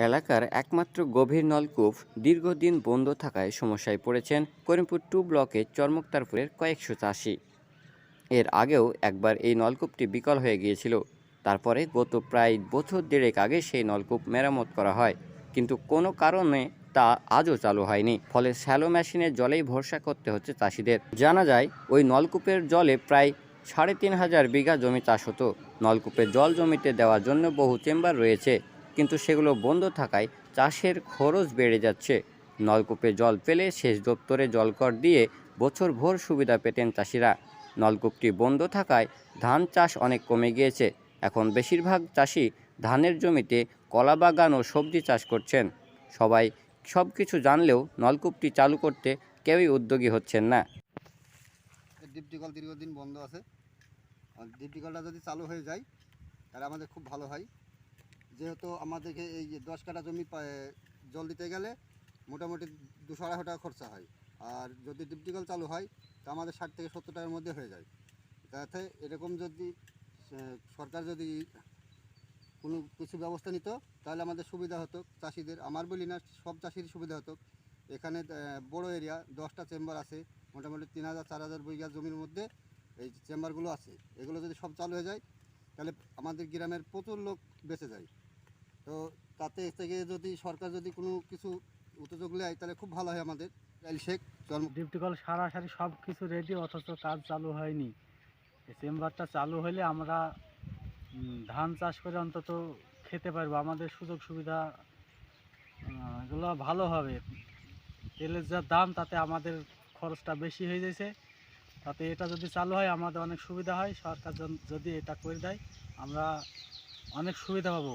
এলাকার একমাত্র গভীর নলকূপ দীর্ঘদিন বন্ধ থাকায় সমস্যায় পড়েছেন করিমপুর টু ব্লকের চরমুক্তারপুরের কয়েকশো চাষি। এর আগেও একবার এই নলকূপটি বিকল হয়ে গিয়েছিল। তারপরে গত প্রায় বছর দেড়েক আগে সেই নলকূপ মেরামত করা হয়। কিন্তু কোনো কারণে তা আজও চালু হয়নি। ফলে শ্যালো মেশিনের জলেই ভরসা করতে হচ্ছে চাষিদের। জানা যায়, ওই নলকূপের জলে প্রায় সাড়ে তিন হাজার বিঘা জমি চাষ হতো। নলকূপের জল জমিতে দেওয়ার জন্য বহু চেম্বার রয়েছে। কিন্তু সেগুলো বন্ধ থাকায় চাষের খরচ বেড়ে যাচ্ছে। নলকূপে জল পেলে সেচ দপ্তরে জলকর দিয়ে বছর ভোর সুবিধা পেতেন চাষিরা। নলকূপটি বন্ধ থাকায় ধান চাষ অনেক কমে গিয়েছে। এখন বেশিরভাগ চাষি ধানের জমিতে কলা বাগান ও সবজি চাষ করছেন। সবাই সব কিছু জানলেও নলকূপটি চালু করতে কেউই উদ্যোগী হচ্ছেন না। ডিপটিকল দীর্ঘদিন বন্ধ আছে। ডিপটিকলটা যদি চালু হয়ে যায়, তাহলে আমাদের খুব ভালো হয়। যেহেতু আমাদেরকে এই দশ কাঠা জমি জল দিতে গেলে মোটামুটি দুশো আড়াইশো টাকা খরচা হয়। আর যদি ডিপটিকল চালু হয়, তা আমাদের ষাট থেকে সত্তর টাকার মধ্যে হয়ে যায়। তাতে এরকম যদি সরকার যদি কোনো কিছু ব্যবস্থা নিত, তাহলে আমাদের সুবিধা হতো চাষিদের। আমার বলি না, সব চাষিরই সুবিধা হতো। এখানে বড় এরিয়া, দশটা চেম্বার আছে, মোটামুটি তিন হাজার, চার হাজার বিঘা জমির মধ্যে এই চেম্বারগুলো আছে। এগুলো যদি সব চালু হয়ে যায়, তাহলে আমাদের গ্রামের প্রচুর লোক বেঁচে যায়। তো তাতে থেকে যদি সরকার যদি কোনো কিছু উদ্যোগ নেয়, তাহলে খুব ভালো হয় আমাদের। ডিপটিকল সারাসারি সব কিছু রেডি অথচ কাজ চালু হয়নি। চেম্বারটা চালু হলে আমরা ধান চাষ করে অন্তত খেতে পারব। আমাদের সুযোগ সুবিধা এগুলো ভালো হবে। তেলের যা দাম, তাতে আমাদের খরচটা বেশি হয়ে যাচ্ছে তাতে এটা যদি চালু হয়, আমাদের অনেক সুবিধা হয়। সরকার যদি এটা করে দেয়, আমরা অনেক সুবিধা পাবো।